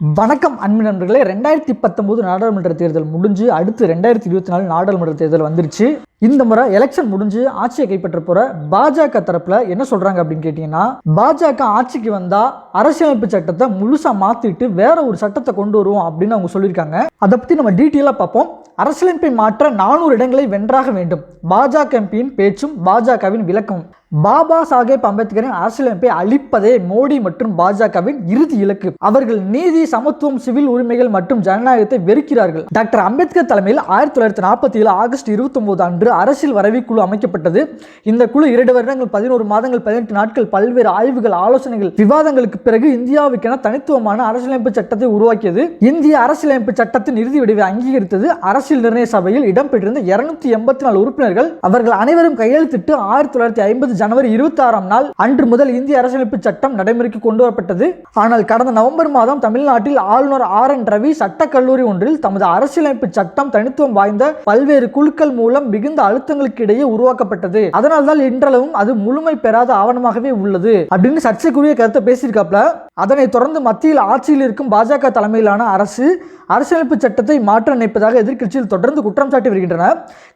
வணக்கம் அன்பு நண்பர்களே. ரெண்டாயிரத்தி பத்தொம்போது நாடாளுமன்ற தேர்தல் முடிஞ்சு அடுத்து ரெண்டாயிரத்தி இருபத்தி நாலு நாடாளுமன்ற தேர்தல் வந்துருச்சு. இந்த முறை எலெக்ஷன் முடிஞ்சு ஆட்சியை கைப்பற்ற போற பாஜக தரப்புல என்ன சொல்றாங்க அப்படின்னு கேட்டீங்கன்னா பாஜக ஆட்சிக்கு வந்தா அரசியலமைப்பு சட்டத்தை முழுசா மாத்திட்டு வேற ஒரு சட்டத்தை கொண்டு வருவோம் அப்படின்னு அவங்க சொல்லியிருக்காங்க. அதை பத்தி நம்ம டீட்டெயிலா பார்ப்போம். அரசியலமைப்பை மாற்ற நானூறு இடங்களை வென்றாக வேண்டும். பாஜக எம்பியின் பேச்சும் பாஜகவின் விளக்கமும். பாபா சாஹேப் அம்பேத்கரின் அரசியலமைப்பை அழிப்பதே மோடி மற்றும் பாஜகவின் இறுதி இலக்கு. அவர்கள் நீதி சமத்துவம் சிவில் உரிமைகள் மற்றும் ஜனநாயகத்தை வெறுக்கிறார்கள். டாக்டர் அம்பேத்கர் தலைமையில் ஆயிரத்தி தொள்ளாயிரத்தி நாற்பத்தி ஏழு ஆகஸ்ட் இருபத்தி ஒன்பது அன்று அரசியல் வரவிக்குழு குழு அமைக்கப்பட்டது. இந்த குழு இரண்டு வருடங்கள் பதினோரு மாதங்கள் பதினெட்டு நாட்கள் பல்வேறு ஆய்வுகள் ஆலோசனைகள் விவாதங்களுக்கு பிறகு இந்தியாவுக்கென தனித்துவமான அரசியலமைப்பு சட்டத்தை உருவாக்கியது. இந்திய அரசியலமைப்பு சட்டத்தின் இறுதி வடிவை அங்கீகரித்தது. அரசியல் நிர்ணய சபையில் இடம்பெற்றிருந்த இருநூத்தி எண்பத்தி நாலு உறுப்பினர்கள். அவர்கள் அனைவரும் கையெழுத்திட்டு ஆயிரத்தி தொள்ளாயிரத்தி ஐம்பது ஜனவரி இருபத்தி ஆறாம் நாள் அன்று முதல் இந்திய அரசியலமைப்பு சட்டம் நடைமுறைக்கு கொண்டு வரப்பட்டது. ஆனால் கடந்த நவம்பர் மாதம் தமிழ்நாட்டில் ஆளுநர் ஆர் என் ரவி சட்டக் கல்லூரி ஒன்றில் தமது அரசியலமைப்பு சட்டம் தனித்துவம் வாய்ந்த பல்வேறு குழுக்கள் மூலம் மிகுந்த அழுத்தங்களுக்கு இடையே உருவாக்கப்பட்டது. அதனால்தான் இன்றளவும் அது முழுமை பெறாத ஆவணமாகவே உள்ளது. அப்படின்னு சர்ச்சைக்குரிய கருத்தை பேசியிருக்காப்ல. அதனை தொடர்ந்து மத்தியில் ஆட்சியில் இருக்கும் பாஜக தலைமையிலான அரசு அரசியலமைப்பு சட்டத்தை மாற்ற நினைப்பதாக எதிர்க்கட்சியில் தொடர்ந்து குற்றம் சாட்டி வருகின்றன.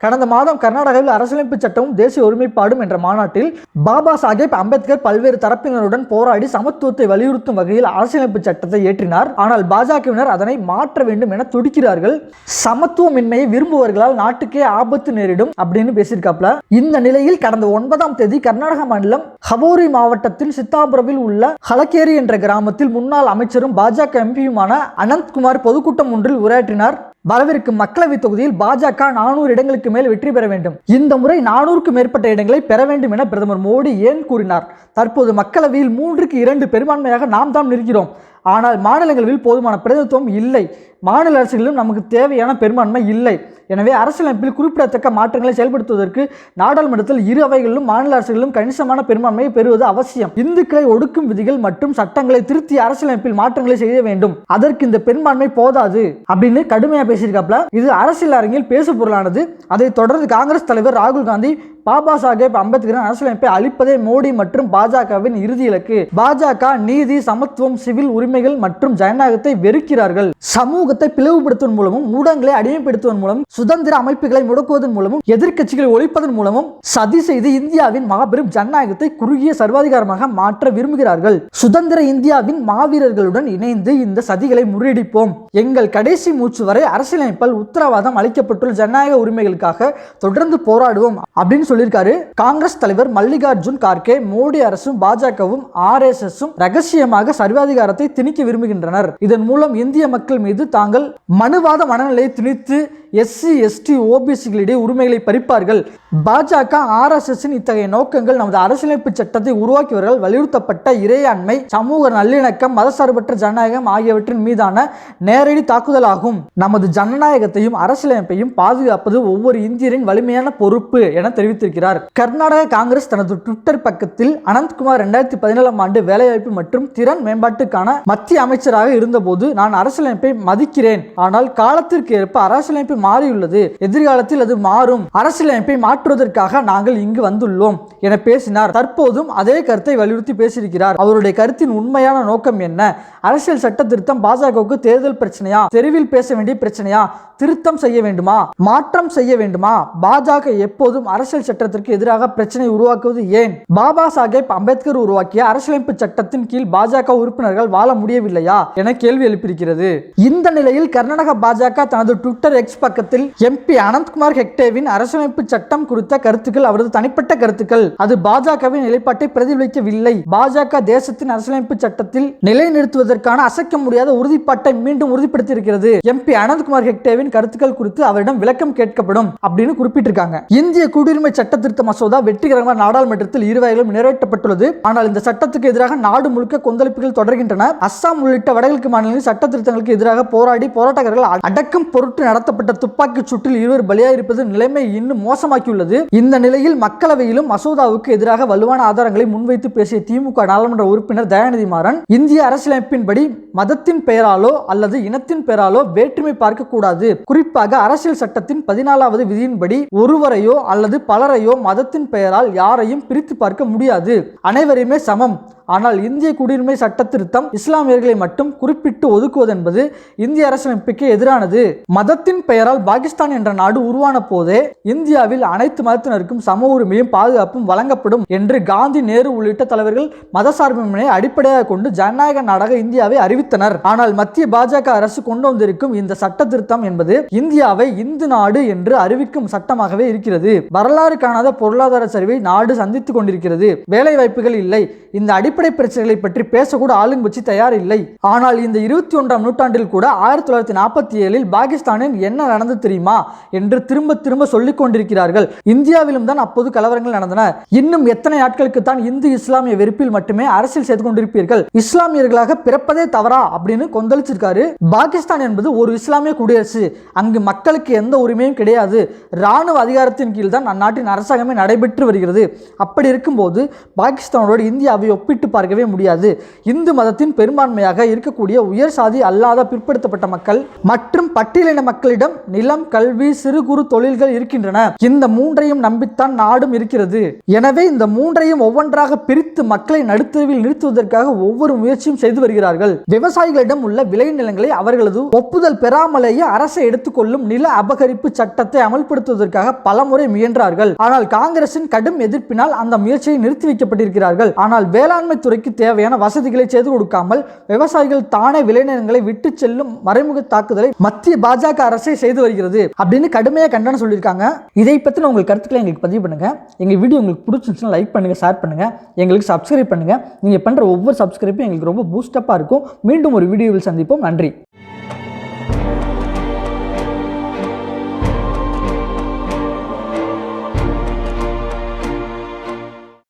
கடந்த மாதம் கர்நாடகாவில் அரசியலமைப்பு சட்டமும் தேசிய ஒருமைப்பாடும் என்ற மாநாட்டில் பாபா சாஹேப் அம்பேத்கர் பல்வேறு தரப்பினருடன் போராடி சமத்துவத்தை வலியுறுத்தும் வகையில் அரசியலமைப்பு சட்டத்தை ஏற்றினார். ஆனால் பாஜகவினர் அதனை மாற்ற வேண்டும் என துடிக்கிறார்கள். சமத்துவமின்மையை விரும்புவர்களால் நாட்டுக்கே ஆபத்து நேரிடும் அப்படின்னு பேசியிருக்காப்ல இந்த நிலையில் கடந்த ஒன்பதாம் தேதி கர்நாடக மாநிலம் ஹவோரி மாவட்டத்தின் சித்தாபுரவில் உள்ள ஹலக்கேரி என்ற கிராமத்தில் முன்னாள் அமைச்சரும் பாஜக எம்பியுமான அனந்த்குமார் பொதுக்கூட்டம் ஒன்றில் உரையாற்றினார் வரவிருக்கும் மக்களவை தொகுதியில் பாஜக நானூறு இடங்களுக்கு மேல் வெற்றி பெற வேண்டும். இந்த முறை நானூறுக்கும் மேற்பட்ட இடங்களை பெற வேண்டும் என பிரதமர் மோடி ஏன் கூறினார்? தற்போது மக்களவையில் மூன்றுக்கு இரண்டு பெரும்பான்மையாக நாம் தான் நிற்கிறோம். ஆனால் மாநிலங்களில் போதுமான பிரதிநிதித்துவம் இல்லை. மாநில அரசுகளிலும் நமக்கு தேவையான பெரும்பான்மை இல்லை. எனவே அரசியலமைப்பில் குறிப்பிடத்தக்க மாற்றங்களை செயல்படுத்துவதற்கு நாடாளுமன்றத்தில் இரு அவைகளிலும் மாநில அரசுகளிலும் கணிசமான பெரும்பான்மையை பெறுவது அவசியம். இந்துக்களை ஒடுக்கும் விதிகள் மற்றும் சட்டங்களை திருத்தி அரசியலமைப்பில் மாற்றங்களை செய்ய வேண்டும். அதற்கு இந்த பெரும்பான்மை போதாது அப்படின்னு கடுமையாக பேசியிருக்காப்ல. இது அரசியல் அரங்கில் பேசு பொருளானது. அதைத் தொடர்ந்து காங்கிரஸ் தலைவர் ராகுல் காந்தி பாபா சாஹேப் அம்பேத்கரின் அரசியலமைப்பை அழிப்பதே மோடி மற்றும் பாஜகவின் இறுதி இலக்கு. பாஜக நீதி சமத்துவம் சிவில் உரிமைகள் மற்றும் ஜனநாயகத்தை வெறுக்கிறார்கள். சமூக சமூகத்தை பிளவுபடுத்துவதன் மூலமும் ஊடகங்களை அடிமைப்படுத்துவதன் மூலம் சுதந்திர அமைப்புகளை முடக்குவதன் மூலமும் எதிர்க்கட்சிகளை ஒழிப்பதன் மூலமும் சதி செய்து இந்தியாவின் மாபெரும் ஜனநாயகத்தை குறுகிய சர்வாதிகாரமாக மாற்ற விரும்புகிறார்கள். சுதந்திர இந்தியாவின் மாவீரர்களுடன் இணைந்து இந்த சதிகளை முறியடிப்போம். எங்கள் கடைசி மூச்சு வரை அரசியலமைப்பால் உத்தரவாதம் அளிக்கப்பட்டுள்ள ஜனநாயக உரிமைகளுக்காக தொடர்ந்து போராடுவோம் அப்படின்னு சொல்லியிருக்காரு. காங்கிரஸ் தலைவர் மல்லிகார்ஜுன் கார்கே மோடி அரசும் பாஜகவும் ஆர்எஸ்எஸும் ரகசியமாக சர்வாதிகாரத்தை திணிக்க விரும்புகின்றனர். இதன் மூலம் இந்திய மக்கள் மீது தாங்கள் மனுவாத மனநிலையை திணித்து எஸ்சி எஸ்டி ஓபிசிகளிடையே உரிமைகளை பறிப்பார்கள். பாஜக ஆர்எஸ்எஸ்ஸின் இத்தகைய நோக்கங்கள் நமது அரசியலமைப்பு சட்டத்தை உருவாக்கியவர்கள் வலியுறுத்தப்பட்ட இறையாண்மை சமூக நல்லிணக்கம் மதசார்பற்ற ஜனநாயகம் ஆகியவற்றின் மீதான நேரடி தாக்குதலாகும். நமது ஜனநாயகத்தையும் அரசியலமைப்பையும் பாதுகாப்பது ஒவ்வொரு இந்தியரின் வலிமையான பொறுப்பு என தெரிவித்திருக்கிறார். கர்நாடக காங்கிரஸ் தனது ட்விட்டர் பக்கத்தில் அனந்த்குமார் இரண்டாயிரத்தி பதினேழாம் ஆண்டு வேலைவாய்ப்பு மற்றும் திறன் மேம்பாட்டுக்கான மத்திய அமைச்சராக இருந்தபோது நான் அரசியலமைப்பை மதிக்கிறேன் ஆனால் காலத்திற்கு ஏற்ப அரசியலமைப்பு மாறியுள்ளது. எதிர்காலத்தில் அது மாறும். அரசியலமைப்பை மாற்றுவதற்காக நாங்கள் இங்கு வந்துள்ளோம் என பேசினார். தற்போதும் அதே கருத்தை வலியுறுத்தி பேசியிருக்கிறார். அவருடைய கருத்தின் உண்மையான நோக்கம் என்ன? அரசியல் சட்ட திருத்தம் பாஜகவுக்கு தேர்தல் பிரச்சனையா? தெருவில் பேச வேண்டிய பிரச்சனையா? திருத்தம் செய்ய வேண்டுமா? மாற்றம் செய்ய வேண்டுமா? பாஜக எப்போதும் அரசியல் சட்டத்திற்கு எதிராக பிரச்சனை உருவாக்குவது ஏன்? பாபா சாஹேப் அம்பேத்கர் உருவாக்கிய அரசியலமைப்பு சட்டத்தின் கீழ் பாஜக உறுப்பினர்கள் வாழ முடியவில்லையா? என கேள்வி எழுப்பியிருக்கிறது. இந்த நிலையில் கர்நாடக பாஜக தனது ட்விட்டர் எக்ஸ் பக்கத்தில் எம்பி அனந்த்குமார் ஹெக்டேவின் அரசியலமைப்பு சட்டம் குறித்த கருத்துக்கள் அவரது தனிப்பட்ட கருத்துக்கள். அது பாஜகவின் நிலைப்பாட்டை பிரதிபலிக்கவில்லை. பாஜக தேசத்தின் அரசியலமைப்பு சட்டத்தில் நிலைநிறுத்துவதற்கான அசைக்க முடியாத உறுதிப்பாட்டை மீண்டும் உறுதிப்படுத்தியிருக்கிறது. எம்பி அனந்த்குமார் ஹெக்டேவின் கருத்துக்கள் குறித்து அவரிடம் விளக்கம் கேட்கப்படும் அப்படின்னு குறிப்பிட்டிருக்காங்க. இந்திய குடியுரிமை சட்ட திருத்த மசோதா வெற்றிகரமாக நாடாளுமன்றத்தில் இருவரையிலும் நிறைவேற்றப்பட்டுள்ளது. ஆனால் இந்த சட்டத்துக்கு எதிராக நாடு முழுக்க கொந்தளிப்புகள் தொடர்கின்றன. அஸ்ஸாம் உள்ளிட்ட வடகிழக்கு மாநிலங்களில் சட்ட திருத்தங்களுக்கு எதிராக போராடி போராட்டக்காரர்கள் அடக்கம் பொருட்டு நடத்தப்பட்ட துப்பாக்கி சுற்றில் இருவர் பலியாயிருப்பது நிலைமை இன்னும் மோசமாக்கியுள்ளது. இந்த நிலையில் மக்களவையிலும் மசோதாவுக்கு எதிராக வலுவான ஆதாரங்களை முன்வைத்து பேசிய திமுக நாடாளுமன்ற உறுப்பினர் தயாநிதி மாறன் இந்திய அரசியலமைப்பின்படி மதத்தின் பெயராலோ அல்லது இனத்தின் பெயராலோ வேற்றுமை பார்க்கக்கூடாது. குறிப்பாக அரசியல் சட்டத்தின் பதினாலாவது விதியின்படி ஒருவரையோ அல்லது பலரையோ மதத்தின் பெயரால் யாரையும் பிரித்து பார்க்க முடியாது. அனைவரையுமே சமம். ஆனால் இந்திய குடியுரிமை சட்ட திருத்தம் இஸ்லாமியர்களை மட்டும் குறிப்பிட்டு ஒதுக்குவதென்பது இந்திய அரசமைப்புக்கு எதிரானது. மதத்தின் பெயரால் பாகிஸ்தான் என்ற நாடு உருவான போதே இந்தியாவில் அனைத்து மதத்தினருக்கும் சம உரிமையும் பாதுகாப்பும் வழங்கப்படும் என்று காந்தி நேரு உள்ளிட்ட தலைவர்கள் மதசார்பின்மையை அடிப்படையாக கொண்டு ஜனநாயக நாடாக இந்தியாவை அறிவித்தனர். ஆனால் மத்திய பாஜக அரசு கொண்டு வந்திருக்கும் இந்த சட்ட திருத்தம் என்பது இந்தியாவை இந்து நாடு என்று அறிவிக்கும் சட்டமாகவே இருக்கிறது. வரலாறு காணாத பொருளாதார சரிவை நாடு சந்தித்துக் கொண்டிருக்கிறது. வேலை வாய்ப்புகள் இல்லை. இந்த அடிப்படை பிரச்சனைகளை பற்றி பேசக்கூட ஆளுங்கட்சி தயார் இல்லை ஆனால் இந்த இருபத்தி ஒன்றாம் நூற்றாண்டில் கூட ஆயிரத்தி தொள்ளாயிரத்தி நாற்பத்தி ஏழில் பாகிஸ்தானில் என்ன நடந்தது தெரியுமா என்று திரும்ப திரும்ப சொல்லிக் கொண்டிருக்கிறார்கள். இந்தியாவிலும் தான் அப்போது கலவரங்கள் நடந்தன. இன்னும் எத்தனை நாட்களுக்கு தான் இந்து இஸ்லாமிய வெறுப்பில் மட்டுமே அரசியல் செய்து கொண்டிருப்பீர்கள்? இஸ்லாமியர்களாக பிறப்பதே தவறா அப்படின்னு கொந்தளிச்சிருக்காரு. பாகிஸ்தான் என்பது ஒரு இஸ்லாமிய குடியரசு. அங்கு மக்களுக்கு எந்த உரிமையும் கிடையாது. ராணுவ அதிகாரத்தின் கீழ் தான் அந்நாட்டின் அரசாங்கமே நடைபெற்று வருகிறது. அப்படி இருக்கும்போது பாகிஸ்தானோடு இந்தியாவை ஒப்பிட்டு பார்க்கவே முடியாது. இந்து மதத்தின் பெரும்பான்மையாக இருக்கக்கூடிய உயர் சாதி அல்லாத பிற்படுத்தப்பட்ட மக்கள் மற்றும் பட்டியலின மக்களிடம் நிலம் கல்வி சிறு குறு தொழில்கள் இருக்கின்றன. இந்த மூன்றையும் நம்பித்தான் நாடும் இருக்கிறது. எனவே இந்த மூன்றையும் ஒவ்வொன்றாக பிரித்து மக்களை நடுத்தருவில் நிறுத்துவதற்காக ஒவ்வொரு முயற்சியும் செய்து வருகிறார்கள். விவசாயிகளிடம் உள்ள விளைநிலங்களை அவர்களது ஒப்புதல் பெறாமலேயே அரசை எடுத்துக்கொள்ளும் நில அபகரிப்பு சட்டத்தை அமல்படுத்துவதற்காக பலமுறை முயன்றார்கள். ஆனால் காங்கிரசின் கடும் எதிர்ப்பினால் அந்த முயற்சியை நிறுத்தி வைக்கப்பட்டிருக்கிறார்கள். ஆனால் வேளாண் துறைக்கு தேவையான வசதிகளை செய்து கொடுக்காமல் விவசாயிகள் தானே விளைநிலங்களை விட்டு செல்லும் மறைமுக தாக்குதலை மத்திய பாஜக அரசே செய்து வருகிறது அப்படின்னு கடுமையாக கண்டனம் சொல்லியிருக்காங்க. இதை பற்றின உங்கள் கருத்துக்களை எங்களுக்கு பதிவு பண்ணுங்க. எங்கள் வீடியோ உங்களுக்கு பிடிச்சிருந்துச்சுன்னா லைக் பண்ணுங்க ஷேர் பண்ணுங்க. எங்களுக்கு சப்ஸ்கிரைப் பண்ணுங்க. நீங்கள் பண்ணுற ஒவ்வொரு சப்ஸ்கிரைப்பும் எங்களுக்கு ரொம்ப பூஸ்டப்பாக இருக்கும். மீண்டும் ஒரு வீடியோவில் சந்திப்போம். நன்றி.